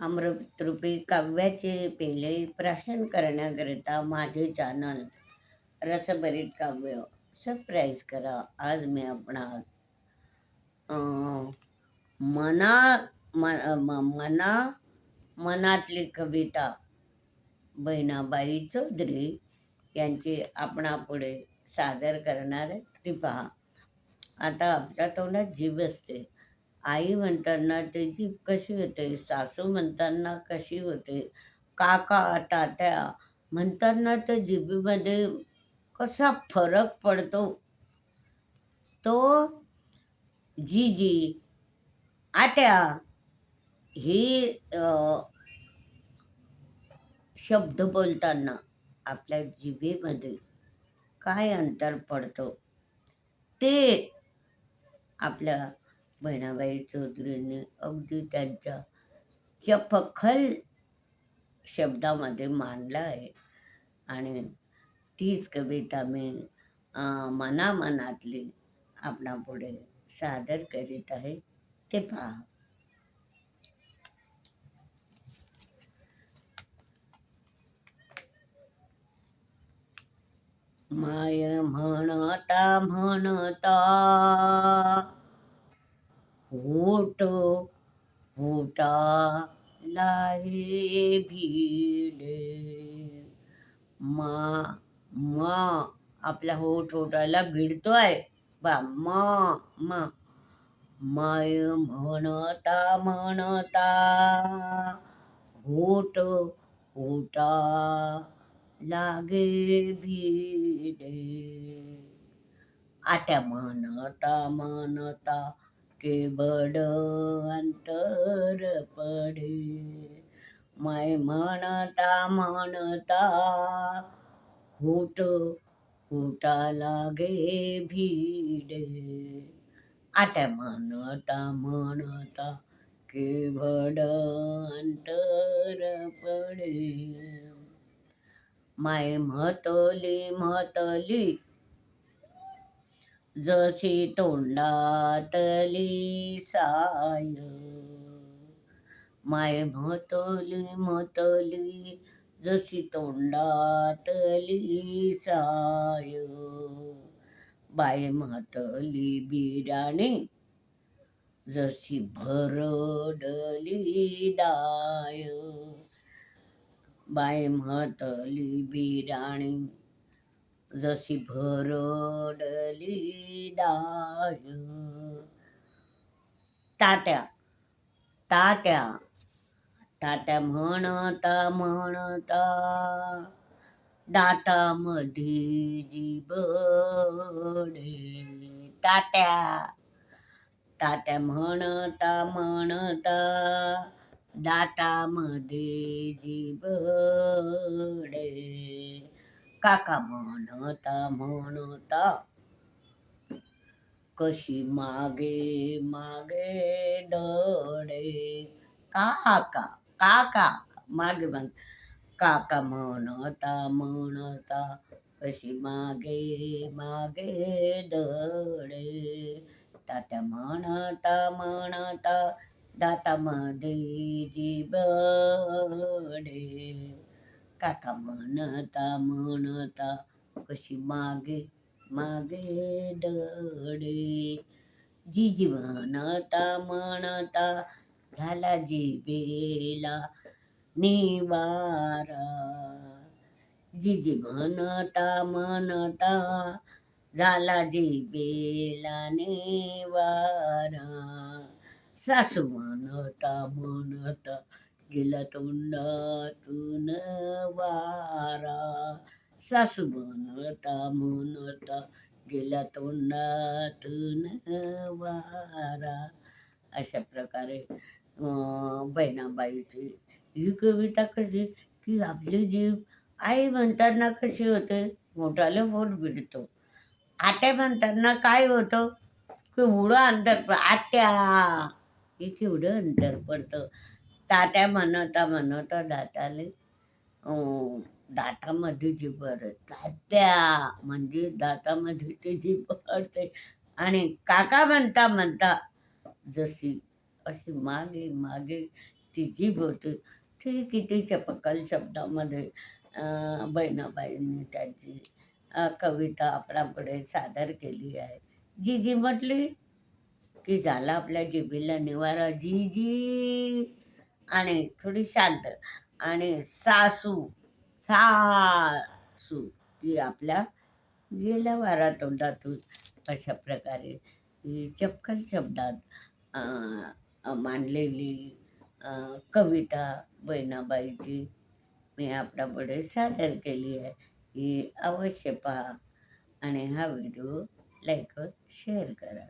अमृतरूपी काव्याचे पेले प्राशन करण्याकरिता माझे चॅनल रसभरीत काव्य सबस्क्राईब करा. आज मी आपणास मना म- म- मना मनातली कविता बहिणाबाई चौधरी यांची आपणापुढे सादर करणार आहे. ती पहा. आता आपल्या तोंडात जीभ असते. आई म्हणताना ते जीभ कशी होते? सासू म्हणताना कशी होते? काका तात्या म्हणताना त्या जिभेमध्ये कसा फरक पडतो? तो जीजी आत्या ही शब्द बोलताना आपल्या जिभेमध्ये काय अंतर पडतो? ते आपल्या बहिणाबाई चौधरीने अगदी त्यांच्या चपखल शब्दामध्ये मांडलं आहे. आणि तीच कविता मी मनामनातली आपणापुढे सादर करीत आहे. ते पहा. माय म्हणता म्हणता होट होटाला लाहे भिडे. मा मा आपला होठ होटाला भिडतोय बा मा म. माय म्हणता म्हणता होट होटा लागे भिडे. आत्या म्हणता म्हणता के बड अंतर पडे. माय म्हणता म्हणता होट होटा लागे भिडे. आता म्हणता म्हणता केवड अंतर पडे. माय म्हतली म्हतली जशी तोंडातली साय. माय म्हतली म्हतली जशी तोंडातली साय. बाय म्हतली बिराणे जशी भरडली दाय. बाय म्हतली बिराणी जशी भरडली डाळ. तात्या तात्या तात्या म्हणता म्हणता दातामध्ये जीबडे तात्या तात्या म्हणता म्हणता दातामध्ये जीबडे काका म्हणता म्हणता कशी मागे मागे दडे. काका काका मागे मागे. काका म्हणता म्हणता कशी मागे मागे दडे. तात्या म्हणता म्हणता दातामध्ये जीबडे काका म्हणता म्हणता कशी मागे मागे डडे जीजी म्हणता म्हणता झाला जिबेला निवारा. जिजी म्हणता म्हणता झाला जिबेला निवारा. सासू म्हणता म्हणता गेला तोंडातून वारा. सासू म्हणता म्हणता गेला तोंडातून वारा. अशा प्रकारे बहिणाबाईची ही कविता कशी की आपली जीव आई म्हणताना कशी होते? मोठाले पोट भिडतो आत्या म्हणताना काय होतं? केवढं अंतर पड आत्या. हे केवढं अंतर पडतं. तात्या म्हणता म्हणता दाताले दातामध्ये जी भरत तात्या म्हणजे दातामध्ये ते जी भरते आणि काका म्हणता म्हणता जशी अशी मागे मागे ती जीभ होती ती किती चपकल शब्दामध्ये बहिणाबाईंनी त्यांची कविता आपणापुढे सादर केली आहे. जी जी म्हटली की झाला आपल्या जिभेला निवारा जी जी आणि थोडी शांत. आणि सासू सासू ती आपल्या गेल्या वारा तोंडातून अशा प्रकारे ही चपखल शब्दात मांडलेली कविता बहिणाबाईची मी आपल्यापुढे सादर केली आहे. ही अवश्य पहा आणि हा व्हिडिओ लाईक शेअर करा.